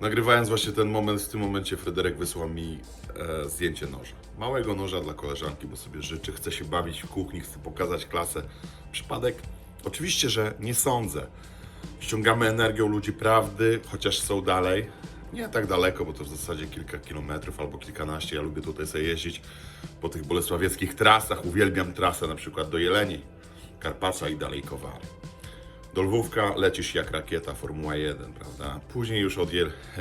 Nagrywając właśnie ten moment, w tym momencie Fryderyk wysłał mi e, zdjęcie noża. Małego noża dla koleżanki, bo sobie życzy, chce się bawić w kuchni, chce pokazać klasę. Przypadek? Oczywiście, że nie sądzę. Ściągamy energią ludzi prawdy, chociaż są dalej. Nie tak daleko, bo to w zasadzie kilka kilometrów albo kilkanaście. Ja lubię tutaj sobie jeździć po tych bolesławieckich trasach. Uwielbiam trasę na przykład do Jeleni, Karpacza i dalej Kowary. Do Lwówka lecisz jak rakieta Formuła 1, prawda? Później już od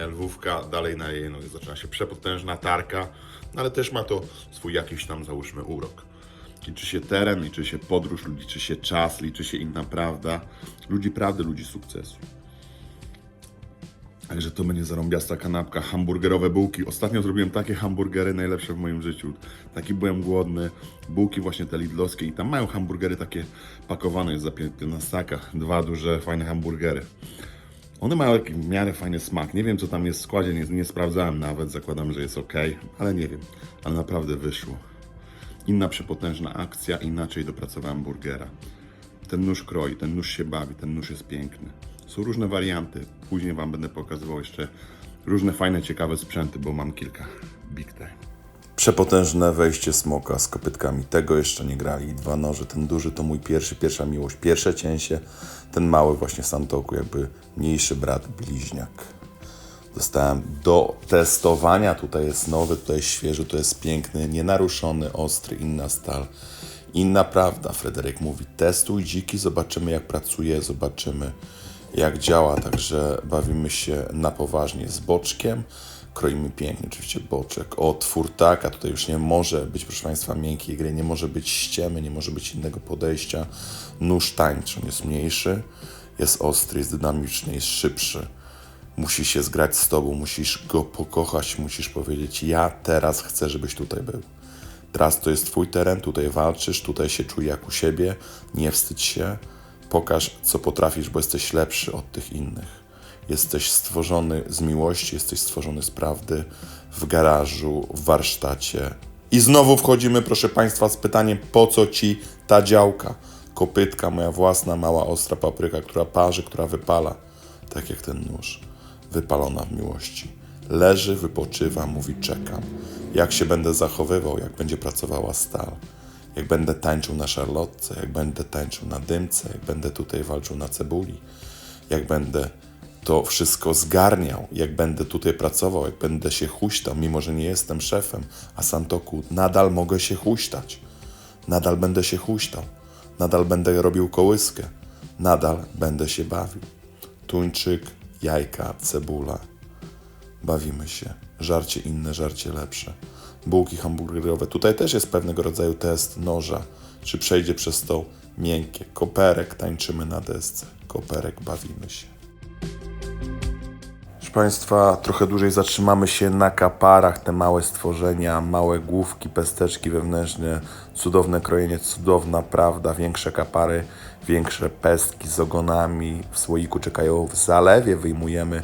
Lwówka dalej na jej nogi zaczyna się przepotężna tarka, no ale też ma to swój jakiś tam załóżmy urok. Liczy się teren, liczy się podróż, liczy się czas, liczy się inna prawda. Ludzi prawdy, ludzi sukcesu. Także to będzie zarąbiasta kanapka, hamburgerowe bułki. Ostatnio zrobiłem takie hamburgery najlepsze w moim życiu. Taki byłem głodny. Bułki właśnie te lidlowskie i tam mają hamburgery takie pakowane jest za 15 Dwa duże, fajne hamburgery. One mają taki w miarę fajny smak. Nie wiem co tam jest w składzie, nie, nie sprawdzałem nawet. Zakładam, że jest ok, ale nie wiem. Ale naprawdę wyszło. Inna przepotężna akcja, inaczej dopracowałem burgera. Ten nóż kroi, ten nóż się bawi, ten nóż jest piękny. Są różne warianty. Później Wam będę pokazywał jeszcze różne fajne, ciekawe sprzęty, bo mam kilka. Big time. Przepotężne wejście smoka z kopytkami. Tego jeszcze nie grali. Dwa noże. Ten duży to mój pierwszy, pierwsza miłość. Pierwsze cięcie. Ten mały właśnie w Santoku, jakby mniejszy brat, bliźniak. Dostałem do testowania. Tutaj jest nowy, tutaj jest świeży, to jest piękny, nienaruszony, ostry, inna stal. Inna prawda. Fryderyk mówi, testuj dziki, zobaczymy jak pracuje, zobaczymy jak działa. Także bawimy się na poważnie z boczkiem. Kroimy pięknie, oczywiście boczek. Od furtaka tutaj już nie może być, proszę Państwa, miękkiej gry, nie może być ściemy, nie może być innego podejścia. Nóż tańczy, on jest mniejszy, jest ostry, jest dynamiczny, jest szybszy musi się zgrać z tobą, musisz go pokochać, musisz powiedzieć: Ja teraz chcę, żebyś tutaj był. Teraz to jest twój teren, tutaj walczysz, tutaj się czuj jak u siebie, nie wstydź się, pokaż co potrafisz, bo jesteś lepszy od tych innych. Jesteś stworzony z miłości, jesteś stworzony z prawdy w garażu, w warsztacie. I znowu wchodzimy, proszę Państwa, z pytaniem: po co ci ta działka? Kopytka, moja własna, mała, ostra papryka, która parzy, która wypala, tak jak ten nóż wypalona w miłości. Leży, wypoczywa, mówi czekam. Jak się będę zachowywał, jak będzie pracowała stal. Jak będę tańczył na szarlotce, jak będę tańczył na dymce, jak będę tutaj walczył na cebuli. Jak będę to wszystko zgarniał, jak będę tutaj pracował, jak będę się huśtał, mimo że nie jestem szefem, a Santoku nadal mogę się huśtać. Nadal będę się huśtał. Nadal będę robił kołyskę. Nadal będę się bawił. Tuńczyk, jajka, cebula. Bawimy się. Żarcie inne, żarcie lepsze. Bułki hamburgerowe. Tutaj też jest pewnego rodzaju test noża. Czy przejdzie przez stoł miękkie. Koperek, tańczymy na desce. Koperek, bawimy się. Proszę Państwa, trochę dłużej zatrzymamy się na kaparach, te małe stworzenia, małe główki, pesteczki wewnętrzne, cudowne krojenie, cudowna prawda, większe kapary, większe pestki z ogonami, w słoiku czekają w zalewie, wyjmujemy,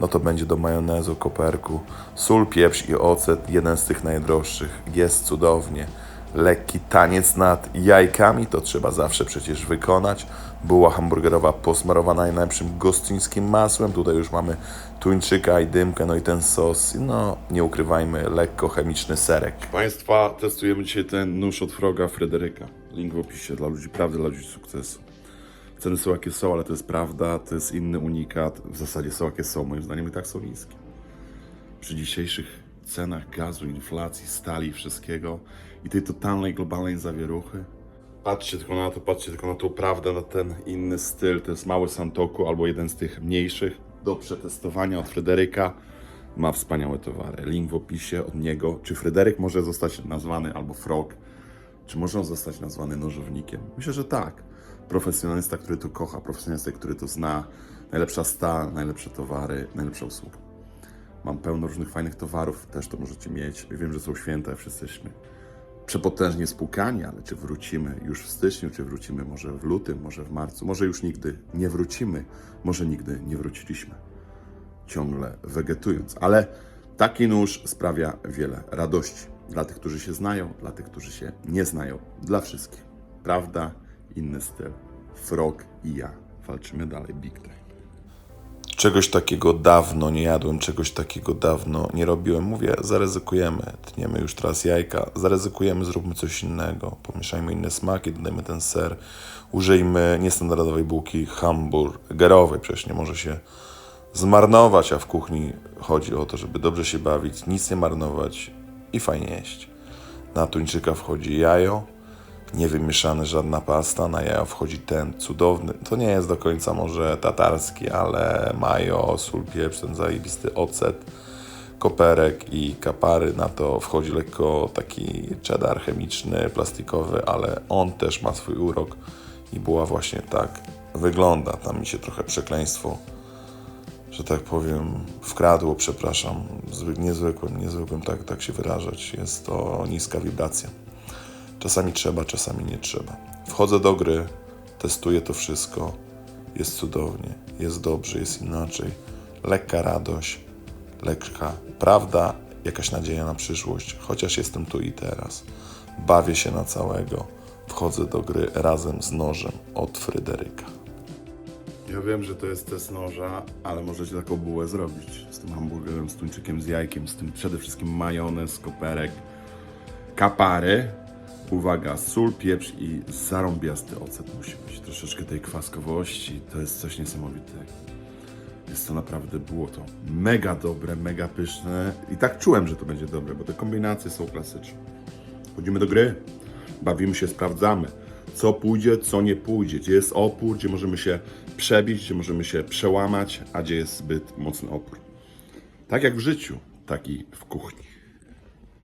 no to będzie do majonezu, koperku, sól, pieprz i ocet, jeden z tych najdroższych, jest cudownie. Lekki taniec nad jajkami, to trzeba zawsze przecież wykonać. Była hamburgerowa posmarowana najlepszym gostyńskim masłem. Tutaj już mamy tuńczyka i dymkę, no i ten sos. No, nie ukrywajmy, lekko chemiczny serek. Państwa, testujemy dzisiaj ten nóż od Froga Fryderyka. Link w opisie dla ludzi prawdy, dla ludzi sukcesu. Ceny są jakie są, ale to jest prawda, to jest inny unikat. W zasadzie są jakie są, moim zdaniem i tak są niskie. Przy dzisiejszych cenach gazu, inflacji, stali i wszystkiego i tej totalnej globalnej zawieruchy. Patrzcie tylko na to, patrzcie tylko na tą prawdę, na ten inny styl. To jest mały Santoku albo jeden z tych mniejszych do przetestowania od Fryderyka. Ma wspaniałe towary. Link w opisie od niego. Czy Fryderyk może zostać nazwany albo Frog? Czy może on zostać nazwany nożownikiem? Myślę, że tak. Profesjonalista, który to kocha, profesjonalista, który to zna. Najlepsza stal, najlepsze towary, najlepsza usługa. Mam pełno różnych fajnych towarów, też to możecie mieć. Wiem, że są święta, wszyscy jesteśmy przepotężnie spłukani, ale czy wrócimy już w styczniu, czy wrócimy może w lutym, może w marcu, może już nigdy nie wrócimy, może nigdy nie wróciliśmy. Ciągle wegetując, ale taki nóż sprawia wiele radości. Dla tych, którzy się znają, dla tych, którzy się nie znają, dla wszystkich. Prawda, inny styl. Frog i ja walczymy dalej, big time. Czegoś takiego dawno nie jadłem, czegoś takiego dawno nie robiłem. Mówię, zaryzykujemy. Tniemy już teraz jajka, zaryzykujemy, zróbmy coś innego. Pomieszajmy inne smaki, dodajmy ten ser. Użyjmy niestandardowej bułki hamburgerowej, przecież nie może się zmarnować, a w kuchni chodzi o to, żeby dobrze się bawić, nic nie marnować i fajnie jeść. Na tuńczyka wchodzi jajo, niewymieszany żadna pasta, na jajo wchodzi ten cudowny, to nie jest do końca może tatarski, ale majo, sól, pieprz, ten zajebisty ocet, koperek i kapary, na to wchodzi lekko taki cheddar chemiczny, plastikowy, ale on też ma swój urok i była właśnie tak wygląda. Tam mi się trochę przekleństwo że tak powiem, wkradło, przepraszam, zwyk, niezwykłym, niezwykłym tak, tak się wyrażać. Jest to niska wibracja. Czasami trzeba, czasami nie trzeba. Wchodzę do gry, testuję to wszystko. Jest cudownie, jest dobrze, jest inaczej. Lekka radość, lekka prawda, jakaś nadzieja na przyszłość, chociaż jestem tu i teraz. Bawię się na całego. Wchodzę do gry razem z nożem od Fryderyka. Ja wiem, że to jest test noża, ale możecie taką bułę zrobić. Z tym hamburgerem, z tuńczykiem, z jajkiem, z tym przede wszystkim majonez, koperek, kapary. Uwaga, sól, pieprz i zarąbiasty ocet musi być. Troszeczkę tej kwaskowości, to jest coś niesamowitego. Jest to naprawdę, było to mega dobre, mega pyszne i tak czułem, że to będzie dobre, bo te kombinacje są klasyczne. Wchodzimy do gry, bawimy się, sprawdzamy, co pójdzie, co nie pójdzie, gdzie jest opór, gdzie możemy się przebić, gdzie możemy się przełamać, a gdzie jest zbyt mocny opór. Tak jak w życiu, tak i w kuchni.